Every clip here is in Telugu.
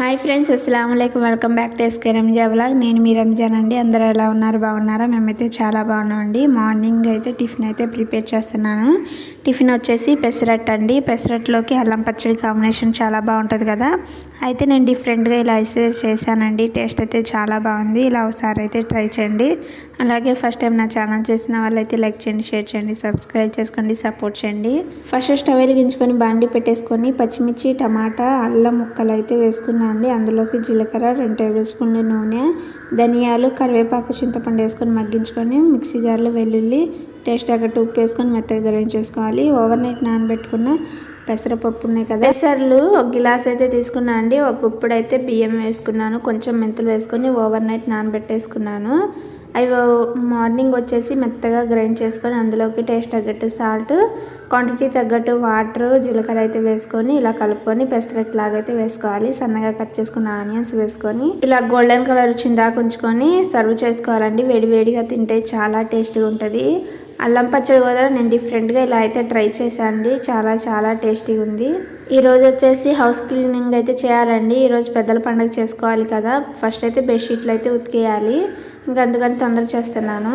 హాయ్ ఫ్రెండ్స్ అస్సలం అయికం welcome back to SK Ranja vlog. నేను మీ రంజాన్ అండి. అందరూ ఎలా ఉన్నారు? బాగున్నారా? మేమైతే చాలా బాగున్నామండి. మార్నింగ్ అయితే టిఫిన్ అయితే ప్రిపేర్ చేస్తున్నాను. టిఫిన్ వచ్చేసి పెసరట్ అండి. పెసరట్లోకి అల్లం పచ్చడి కాంబినేషన్ చాలా బాగుంటుంది కదా. అయితే నేను డిఫరెంట్గా ఇలా అయితే చేశానండి. టేస్ట్ అయితే చాలా బాగుంది. ఇలా ఒకసారి అయితే ట్రై చేయండి. అలాగే ఫస్ట్ టైం నా ఛానల్ చేసిన వాళ్ళైతే లైక్ చేయండి షేర్ చేయండి సబ్స్క్రైబ్ చేసుకోండి సపోర్ట్ చేయండి. ఫస్ట్ స్టవ్ వెలిగించుకొని బాండి పెట్టేసుకొని పచ్చిమిర్చి టమాటా అల్లం ముక్కలు అయితే వేసుకున్నాను అండి. అందులోకి జీలకర్ర రెండు టేబుల్ స్పూన్లు నూనె ధనియాలు కరివేపాకు చింతపండు వేసుకొని మగ్గించుకొని మిక్సీ జార్లో వెల్లుల్లి టేస్ట్ తగ్గట్టు ఉప్పు వేసుకొని మెత్తగా గ్రైండ్ చేసుకోవాలి. ఓవర్ నైట్ నానబెట్టుకున్న పెసరపప్పు ఉన్నాయి కదా. పెసర్లు ఒక గిలాస్ అయితే తీసుకున్నా అండి. ఒక గుప్పుడు అయితే బియ్యం వేసుకున్నాను. కొంచెం మెంతులు వేసుకొని ఓవర్ నైట్ నానబెట్టేసుకున్నాను. అవి మార్నింగ్ వచ్చేసి మెత్తగా గ్రైండ్ చేసుకొని అందులోకి టేస్ట్ తగ్గట్టు సాల్ట్ క్వాంటిటీ తగ్గట్టు వాటర్ జీలకర్ర అయితే వేసుకొని ఇలా కలుపుకొని పెసరెట్ లాగా అయితే వేసుకోవాలి. సన్నగా కట్ చేసుకున్న ఆనియన్స్ వేసుకొని ఇలా గోల్డెన్ కలర్ వచ్చిందాక ఉంచుకొని సర్వ్ చేసుకోవాలండి. వేడివేడిగా తింటే చాలా టేస్టీగా ఉంటుంది. అల్లం పచ్చడి కూడా నేను డిఫరెంట్గా ఇలా అయితే ట్రై చేశానండి. చాలా చాలా టేస్టీగా ఉంది. ఈరోజు వచ్చేసి హౌస్ క్లీనింగ్ అయితే చేయాలండి. ఈరోజు పెద్దల పండుగ చేసుకోవాలి కదా. ఫస్ట్ అయితే బెడ్షీట్లు అయితే ఉతికేయాలి. ఇంకా అందుకని తొందర చేస్తున్నాను.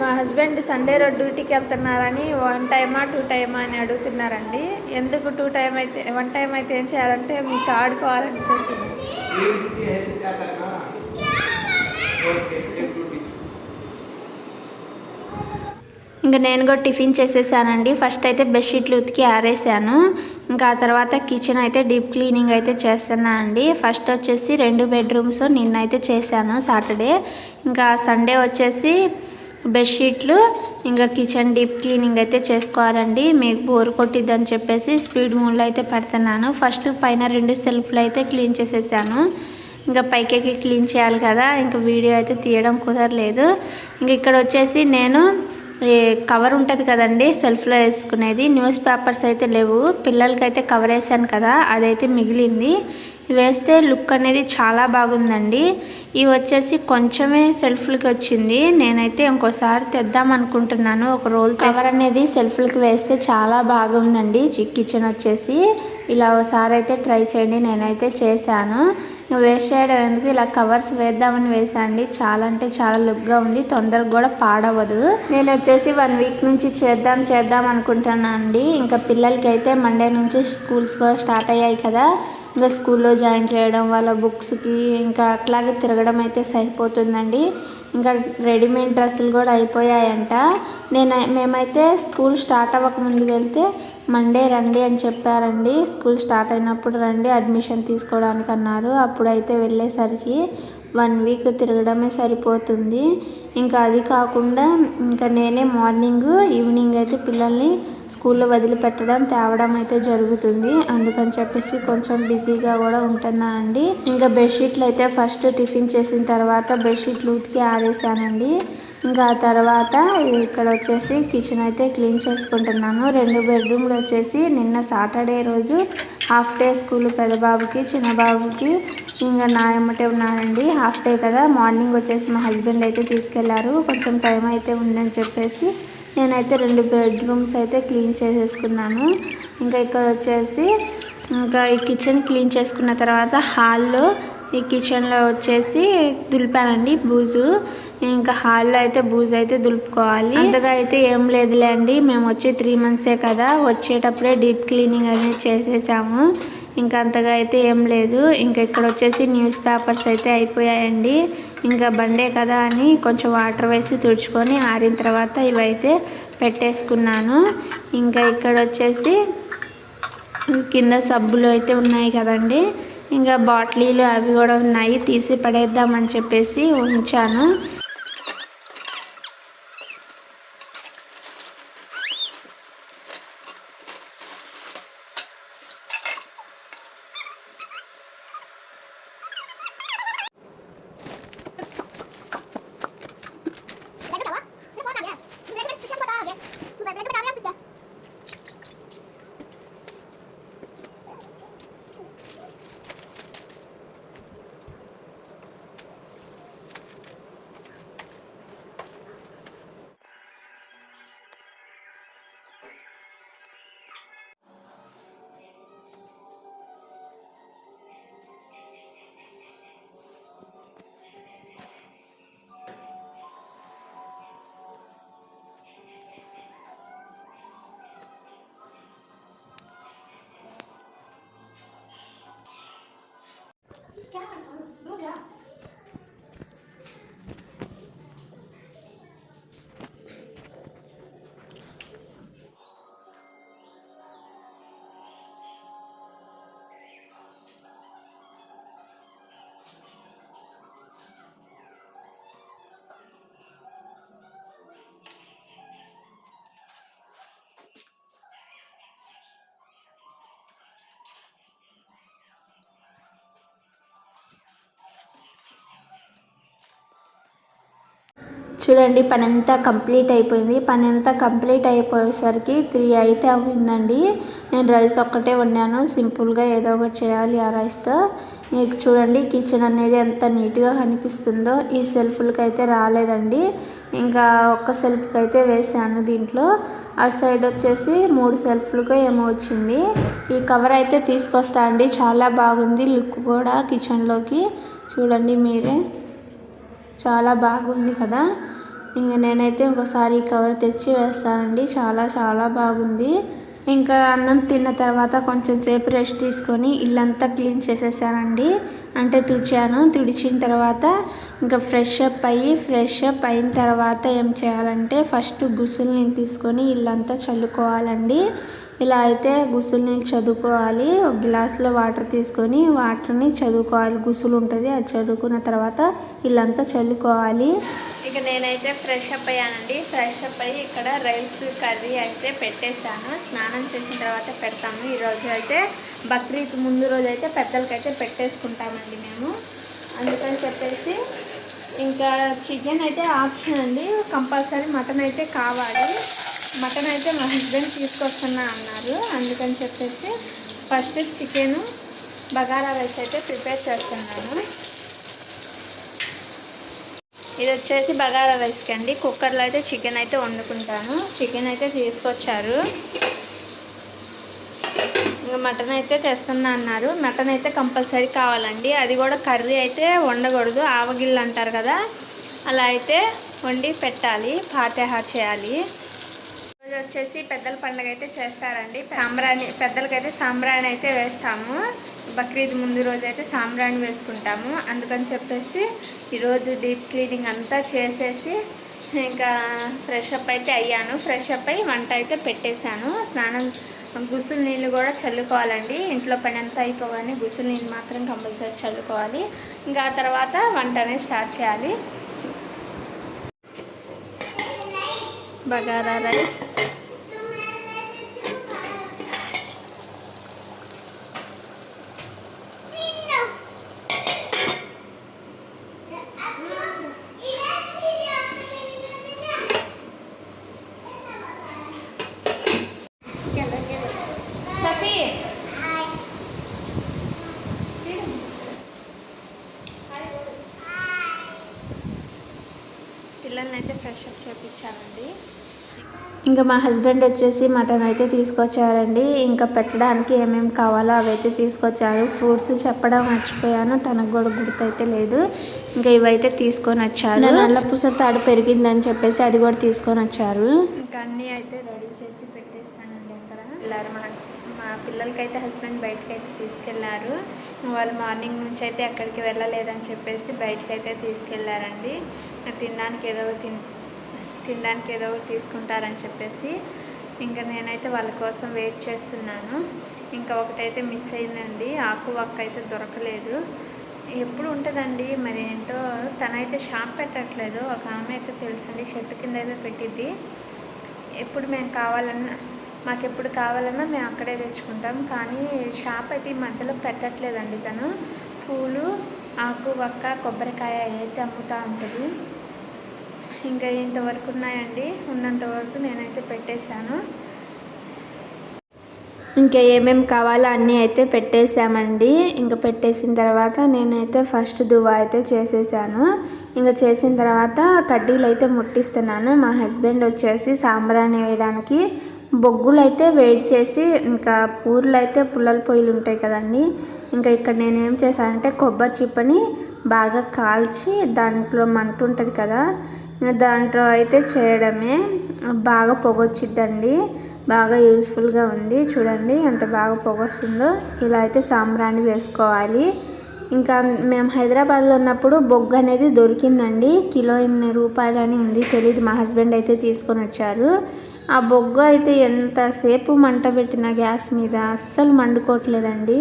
మా హస్బెండ్ సండే రోజు డ్యూటీకి వెళ్తున్నారని వన్ టైమా టూ టైమా అని అడుగుతున్నారండి. ఎందుకు టూ టైం అయితే వన్ టైం అయితే ఏం చేయాలంటే మీకు ఆడుకోవాలని చెప్తుంది ఇంకా నేను కూడా టిఫిన్ చేసేసానండి. ఫస్ట్ అయితే బెడ్షీట్లు ఉతికి ఆరేసాను. ఇంకా ఆ తర్వాత కిచెన్ అయితే డీప్ క్లీనింగ్ అయితే చేస్తున్నా అండి. ఫస్ట్ వచ్చేసి రెండు బెడ్రూమ్స్ నిన్నైతే చేశాను సాటర్డే. ఇంకా సండే వచ్చేసి బెడ్షీట్లు ఇంకా కిచెన్ డీప్ క్లీనింగ్ అయితే చేసుకోవాలండి. మీకు బోర్ కొట్టిద్దని చెప్పేసి స్పీడ్ మూడ్లో అయితే పెడుతున్నాను. ఫస్ట్ పైన రెండు సెల్ఫ్లు అయితే క్లీన్ చేసేసాను. ఇంకా పైకి క్లీన్ చేయాలి కదా ఇంకా వీడియో అయితే తీయడం కుదరలేదు. ఇంక ఇక్కడ వచ్చేసి నేను కవర్ ఉంటుంది కదండి సెల్ఫ్లో వేసుకునేది. న్యూస్ పేపర్స్ అయితే లేవు. పిల్లలకైతే కవర్ వేసాను కదా అదైతే మిగిలింది. వేస్తే లుక్ అనేది చాలా బాగుందండి. ఇవి వచ్చేసి కొంచెమే సెల్ఫ్లకి వచ్చింది. నేనైతే ఇంకోసారి తెద్దాం అనుకుంటున్నాను. ఒక రోల్ కవర్ అనేది సెల్ఫ్లకి వేస్తే చాలా బాగుందండి. కిచెన్ వచ్చేసి. ఇలా ఒకసారి అయితే ట్రై చేయండి. నేనైతే చేశాను. వేస్ట్ చేయడం ఎందుకు? ఇలా కవర్స్ వేద్దామని వేసండి చాలా అంటే చాలా లుక్గా ఉంది. తొందరగా కూడా పాడవదు. నేను వచ్చేసి వన్ వీక్ నుంచి చేద్దాం చేద్దాం అనుకుంటున్నాను అండి. ఇంకా పిల్లలకి అయితే మండే నుంచి స్కూల్స్ కూడా స్టార్ట్ అయ్యాయి కదా. ఇంకా స్కూల్లో జాయిన్ చేయడం వాళ్ళ బుక్స్కి ఇంకా అట్లాగే తిరగడం అయితే సరిపోతుందండి. ఇంకా రెడీమేడ్ డ్రెస్సులు కూడా అయిపోయాయంట. నేను మేమైతే స్కూల్ స్టార్ట్ అవ్వకముందు వెళ్తే మండే రండి అని చెప్పారండి. స్కూల్ స్టార్ట్ అయినప్పుడు రండి అడ్మిషన్ తీసుకోవడానికి అన్నారు అప్పుడైతే వెళ్ళేసరికి వన్ వీక్ తిరగడమే సరిపోతుంది. ఇంకా అది కాకుండా ఇంకా నేనే మార్నింగ్ ఈవినింగ్ అయితే పిల్లల్ని స్కూల్లో వదిలిపెట్టడం తేవడం అయితే జరుగుతుంది. అందుకని చెప్పేసి కొంచెం బిజీగా కూడా ఉంటున్నా అండి. ఇంకా బెడ్షీట్లు అయితే ఫస్ట్ టిఫిన్ చేసిన తర్వాత బెడ్షీట్లు ఉతికి ఆడేశానండి ఇంకా ఆ తర్వాత ఇక్కడ వచ్చేసి కిచెన్ అయితే క్లీన్ చేసుకుంటున్నాను. రెండు బెడ్రూమ్లు వచ్చేసి నిన్న సాటర్డే రోజు హాఫ్ డే స్కూల్ పెద్దబాబుకి చిన్నబాబుకి ఇంకా నా ఎమ్మటే ఉన్నానండి హాఫ్ డే కదా. మార్నింగ్ వచ్చేసి మా హస్బెండ్ అయితే తీసుకెళ్ళారు. కొంచెం టైం అయితే ఉందని చెప్పేసి నేనైతే రెండు బెడ్రూమ్స్ అయితే క్లీన్ చేసేసుకున్నాను. ఇంకా ఇక్కడ వచ్చేసి ఇంకా ఈ కిచెన్ క్లీన్ చేసుకున్న తర్వాత హాల్లో ఈ కిచెన్లో వచ్చేసి దులిపానండి బూజు. ఇంకా హాల్లో అయితే బూజు అయితే దులుపుకోవాలి. అంతగా అయితే ఏం లేదులే అండి. మేము వచ్చి త్రీ మంత్సే కదా. వచ్చేటప్పుడే డీప్ క్లీనింగ్ అనేది చేసేసాము. ఇంకా అంతగా అయితే ఏం లేదు. ఇంకా ఇక్కడ వచ్చేసి న్యూస్ పేపర్స్ అయితే అయిపోయాయండి. ఇంకా బండే కదా అని కొంచెం వాటర్ వేసి తుడుచుకొని ఆరిన తర్వాత ఇవైతే పెట్టేసుకున్నాను. ఇంకా ఇక్కడ వచ్చేసి కింద సబ్బులు అయితే ఉన్నాయి కదండి. ఇంకా బాటిలీలు అవి కూడా ఉన్నాయి. తీసి పడేద్దామని చెప్పేసి ఉంచాను. చూడండి పని అంతా కంప్లీట్ అయిపోయింది. పని అంతా కంప్లీట్ అయిపోయేసరికి త్రీ అయితే అయిందండి నేను రైస్ ఒక్కటే వండాను. సింపుల్గా ఏదో ఒకటి చేయాలి ఆ రైస్తో. మీకు చూడండి కిచెన్ అనేది ఎంత నీట్గా కనిపిస్తుందో. ఈ సెల్ఫ్లకి అయితే రాలేదండి. ఇంకా ఒక్క సెల్ఫ్కి అయితే వేసాను దీంట్లో. అటు సైడ్ వచ్చేసి మూడు సెల్ఫ్లుగా ఏమో వచ్చింది. ఈ కవర్ అయితే తీసుకొస్తా అండి. చాలా బాగుంది లుక్ కూడా కిచెన్లోకి. చూడండి మీరే. చాలా బాగుంది కదా. ఇంక నేనైతే ఇంకోసారి ఈ కవర్ తెచ్చి వేస్తానండి. చాలా చాలా బాగుంది. ఇంకా అన్నం తిన్న తర్వాత కొంచెం సేపు రెస్ట్ తీసుకొని ఇల్లంతా క్లీన్ చేసేసానండి. అంటే తుడిచాను. తుడిచిన తర్వాత ఇంకా ఫ్రెష్ అప్ అయ్యి ఫ్రెష్ అప్ అయిన తర్వాత ఏం చేయాలంటే ఫస్ట్ గుసులు నీళ్ళు తీసుకొని ఇల్లంతా చల్లుకోవాలండి. ఇలా అయితే గుసులు నీళ్ళు చదువుకోవాలి. ఒక గ్లాసులో వాటర్ తీసుకొని వాటర్ని చదువుకోవాలి. గుసులు ఉంటుంది. అది చదువుకున్న తర్వాత ఇల్లంతా చల్లుకోవాలి. ఇక నేనైతే ఫ్రెష్ అప్ అయ్యానండి. ఫ్రెష్ అప్ అయ్యి ఇక్కడ రైస్ కర్రీ అయితే పెట్టేశాను. స్నానం చేసిన తర్వాత పెడతాము. ఈరోజు అయితే బక్రీద్ ముందు రోజు అయితే పెద్దలకైతే పెట్టేసుకుంటామండి మేము. అందుకని చెప్పేసి ఇంకా చికెన్ అయితే ఆప్షన్ అండి. కంపల్సరీ మటన్ అయితే కావాలి. మటన్ అయితే మా హస్బెండ్ తీసుకొస్తున్నా అన్నారు. అందుకని చెప్పేసి ఫస్ట్ చికెను బగారా రైస్ అయితే ప్రిపేర్ చేస్తున్నాను. ఇది వచ్చేసి బగారా రైస్కి అండి. కుక్కర్లో అయితే చికెన్ అయితే వండుకుంటాను. చికెన్ అయితే తీసుకొచ్చారు. ఇంకా మటన్ అయితే తెస్తున్నా అన్నారు. మటన్ అయితే కంపల్సరీ కావాలండి. అది కూడా కర్రీ అయితే వండకూడదు. ఆవగిళ్ళు అంటారు కదా అలా అయితే వండి పెట్టాలి. ఫాతేహా చేయాలి. ఈరోజు వచ్చేసి పెద్దల పండుగ అయితే చేస్తారండి. సాంబ్రాణి పెద్దలకైతే సాంబ్రాణి అయితే వేస్తాము. బక్రీద్ ముందు రోజు అయితే సాంబ్రాణి వేసుకుంటాము. అందుకని చెప్పేసి ఈరోజు డీప్ క్లీనింగ్ అంతా చేసేసి ఇంకా ఫ్రెష్ అప్ అయితే అయ్యాను. ఫ్రెష్ అప్ అయ్యి వంట అయితే పెట్టేశాను. స్నానం గుసులు నీళ్ళు కూడా చల్లుకోవాలండి. ఇంట్లో పని అంతా అయిపోగానే గుసులు నీళ్ళు మాత్రం కంపల్సరీ చల్లుకోవాలి. ఇంకా ఆ తర్వాత వంట అనేది స్టార్ట్ చేయాలి. బగారా రైస్. సఫీ పిల్లల్ని అయితే ఫ్రెష్ అప్ చేయించానండి ఇంకా మా హస్బెండ్ వచ్చేసి మటన్ అయితే తీసుకొచ్చారండి. ఇంకా పెట్టడానికి ఏమేమి కావాలో అవైతే తీసుకొచ్చారు. ఫ్రూట్స్ చెప్పడం మర్చిపోయాను. తనకు కూడా గుర్తయితే లేదు. ఇంకా ఇవైతే తీసుకొని వచ్చారు. నల్ల పూసల తాడు పెరిగిందని చెప్పేసి అది కూడా తీసుకొని వచ్చారు. ఇంకా అన్నీ అయితే రెడీ చేసి పెట్టేస్తానండి అక్కడ. వెళ్ళారు మా హస్బెండ్? పిల్లలకైతే హస్బెండ్ బయటకు అయితే తీసుకెళ్ళారు. వాళ్ళు మార్నింగ్ నుంచి అయితే ఎక్కడికి వెళ్ళలేదని చెప్పేసి బయటకు అయితే తీసుకెళ్ళారండి తినడానికి ఏదో తిన్ తినడానికి ఏదో ఒకటి తీసుకుంటారని చెప్పేసి ఇంకా నేనైతే వాళ్ళ కోసం వెయిట్ చేస్తున్నాను. ఇంకా ఒకటైతే మిస్ అయిందండి. ఆకు వక్క అయితే దొరకలేదు. ఎప్పుడు ఉంటుందండి? మరి ఏంటో తనైతే షాప్ పెట్టట్లేదు. ఒక ఆమె అయితే తెలుసండి చెట్టు కింద అయితే పెట్టిద్ది. ఎప్పుడు మేము కావాలన్నా మాకు ఎప్పుడు కావాలన్నా మేము అక్కడే తెచ్చుకుంటాం. కానీ షాప్ అయితే ఈ మధ్యలో పెట్టట్లేదండి తను. పూలు ఆకు వక్క కొబ్బరికాయ అయితే అమ్ముతూ ఉంటుంది. ఇంకా ఇంతవరకు ఉన్నాయండి. ఉన్నంత వరకు నేనైతే పెట్టేశాను. ఇంకా ఏమేమి కావాలో అన్నీ అయితే పెట్టేశామండి. ఇంకా పెట్టేసిన తర్వాత నేనైతే ఫస్ట్ దువా అయితే చేసేసాను. ఇంకా చేసిన తర్వాత కడ్డీలు అయితే ముట్టిస్తున్నాను. మా హస్బెండ్ వచ్చేసి సాంబ్రాణి వేయడానికి బొగ్గులు అయితే వేడి చేసి ఇంకా ఊర్లో అయితే పుల్లల పొయ్యిలు ఉంటాయి కదండి. ఇంకా ఇక్కడ నేను ఏం చేశానంటే కొబ్బరి చిప్పని బాగా కాల్చి దాంట్లో మంట ఉంటుంది కదా ఇంకా దాంట్లో అయితే చేయడమే. బాగా పొగొచ్చిద్దండి. బాగా యూస్ఫుల్గా ఉంది. చూడండి ఎంత బాగా పొగొస్తుందో. ఇలా అయితే సాంబ్రాణి వేసుకోవాలి. ఇంకా మేము హైదరాబాద్లో ఉన్నప్పుడు బొగ్గు అనేది దొరికిందండి. కిలో ఎన్ని రూపాయలు అని ఉంది. తెలియదు మా హస్బెండ్ అయితే తీసుకొని వచ్చారు. ఆ బొగ్గు అయితే ఎంతసేపు మంట పెట్టిన గ్యాస్ మీద అస్సలు మండుకోవట్లేదండి.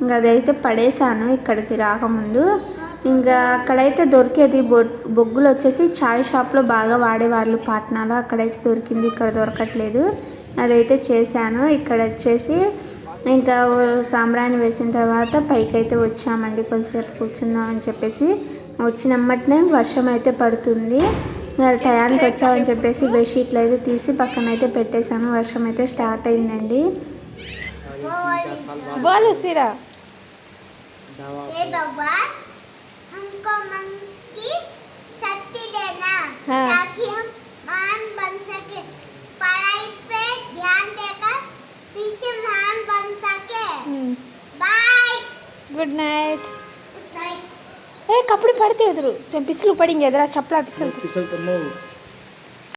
ఇంకా అదైతే పడేశాను ఇక్కడికి రాకముందు. ఇంకా అక్కడైతే దొరికేది బొ బొగ్గులు వచ్చేసి చాయ్ షాప్లో బాగా వాడేవాళ్ళు పాట్నాలో. అక్కడైతే దొరికింది ఇక్కడ దొరకట్లేదు. అదైతే చేశాను. ఇక్కడ వచ్చేసి ఇంకా సాంబ్రాణి వేసిన తర్వాత పైకి అయితే వచ్చామండి. కొద్దిసేపు కూర్చుందామని చెప్పేసి. వచ్చినమ్మటనే వర్షం అయితే పడుతుంది. టయానికి వచ్చామని చెప్పేసి బెడ్షీట్లు అయితే తీసి పక్కన అయితే పెట్టేశాను. వర్షం అయితే స్టార్ట్ అయిందండి. సిరా. Good night. ಏ ಕಪ್ಪಡಿ ಪಡ್ತೀವಿ ಇದ್ರು ಬಿಸಿಲು ಪಡಿಂಗೆ ಎದ್ರ ಚಪ್ಪಲ ಬಿಸಿಲು